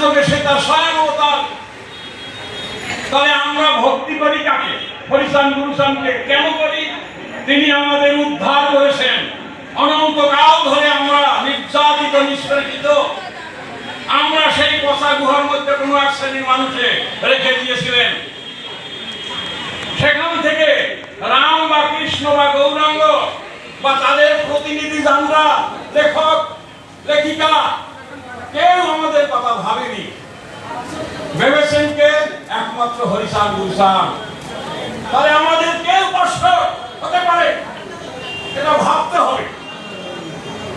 যোগে সে তার স্বয়ং অবতার তাহলে আমরা ভক্তি করি কাকে? হরিচান গুরুচানকে কেন করি? তিনি আমাদের উদ্ধার করেছেন। অনন্তকাল ধরে আমরা নির্যাতিত নিষ্পেষিত আমরা সেই পচা গুহার মধ্যে কোনো এক শ্রেণির মানুষে রেখে দিয়েছিলেন। সেখান থেকে রাম বা কৃষ্ণ বা গৌরাঙ্গ বা তাদের প্রতিনিধি যানরা, লেখক, লেখিকা কেউ আমাদের কথা ভাবেনি। ভেবেছেন কে একমাত্র হরিশান গুলশান। তাহলে আমাদের কেউ কষ্ট হতে পারে? এটা ভাবতে হবে।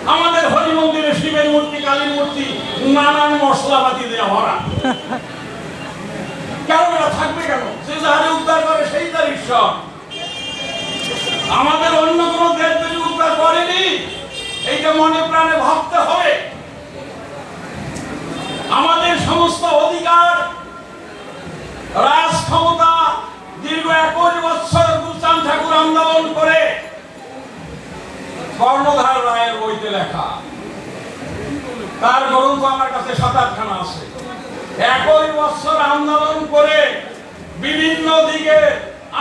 আমাদের হরি মন্দিরে শিবের মূর্তি, কালীর মূর্তি, নানান মশলাপাতি দিয়ে ভরা। কেন এটা থাকবে কেন? সে যাহারে উদ্ধার করে, সেই তার ঈশ্বর। আমাদের অন্য কোনো দেব উদ্ধার করেনি, এইটা মনে প্রাণে ভাবতে হবে আমাদের সমস্ত অধিকার রাজ ক্ষমতা দীর্ঘ একুশ বছর গুলচান ঠাকুর আন্দোলন করে কর্ণধার রায়ের বইতে লেখা। তার গ্রন্থ আমার কাছে সাত আটখানা আছে। একই বছর আন্দোলন করে বিভিন্ন দিকে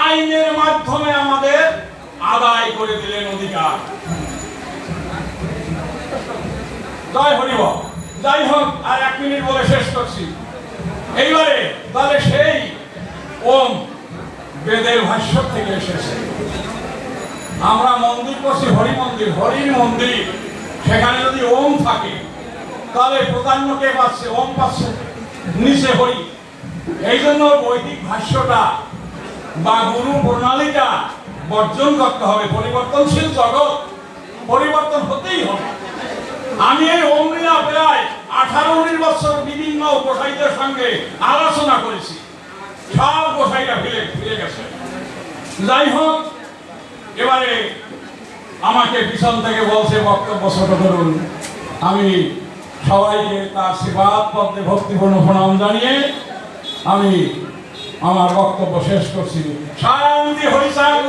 আইনের মাধ্যমে আমাদের আদায় করে দিলেন অধিকার। জয় হরিব যাই হোক, আর এক মিনিট বলে শেষ করছি। এইবারে তাহলে ওম বেদের ভাষ্য থেকে এসেছে। আমরা মন্দির করছি হরি মন্দির, হরির মন্দির। সেখানে যদি ওম থাকে, তাহলে প্রধান্য কে পাচ্ছে? ওম পাচ্ছে নিচে হরি। এই জন্য বৈদিক ভাষ্যটা বা গুরু প্রণালীটা বর্জন করতে হবে। পরিবর্তনশীল জগৎ পরিবর্তন হতেই হবে। আমি এই অমৃতা প্রায় আঠারো উনিশ বছর বিভিন্ন গোসাইদের সঙ্গে আলোচনা করেছি। সব গোসাইরা ফিরে ফিরে গেছে। যাই হোক, এবারে আমাকে পিছন থেকে বলছে, বক্তব্য ছোট করুন। আমি সবাইকে তার সেবাদ পদ্মে ভক্তিপূর্ণ প্রণাম জানিয়ে আমি আমার বক্তব্য শেষ করছি। শান্তি গুরুচাঁদ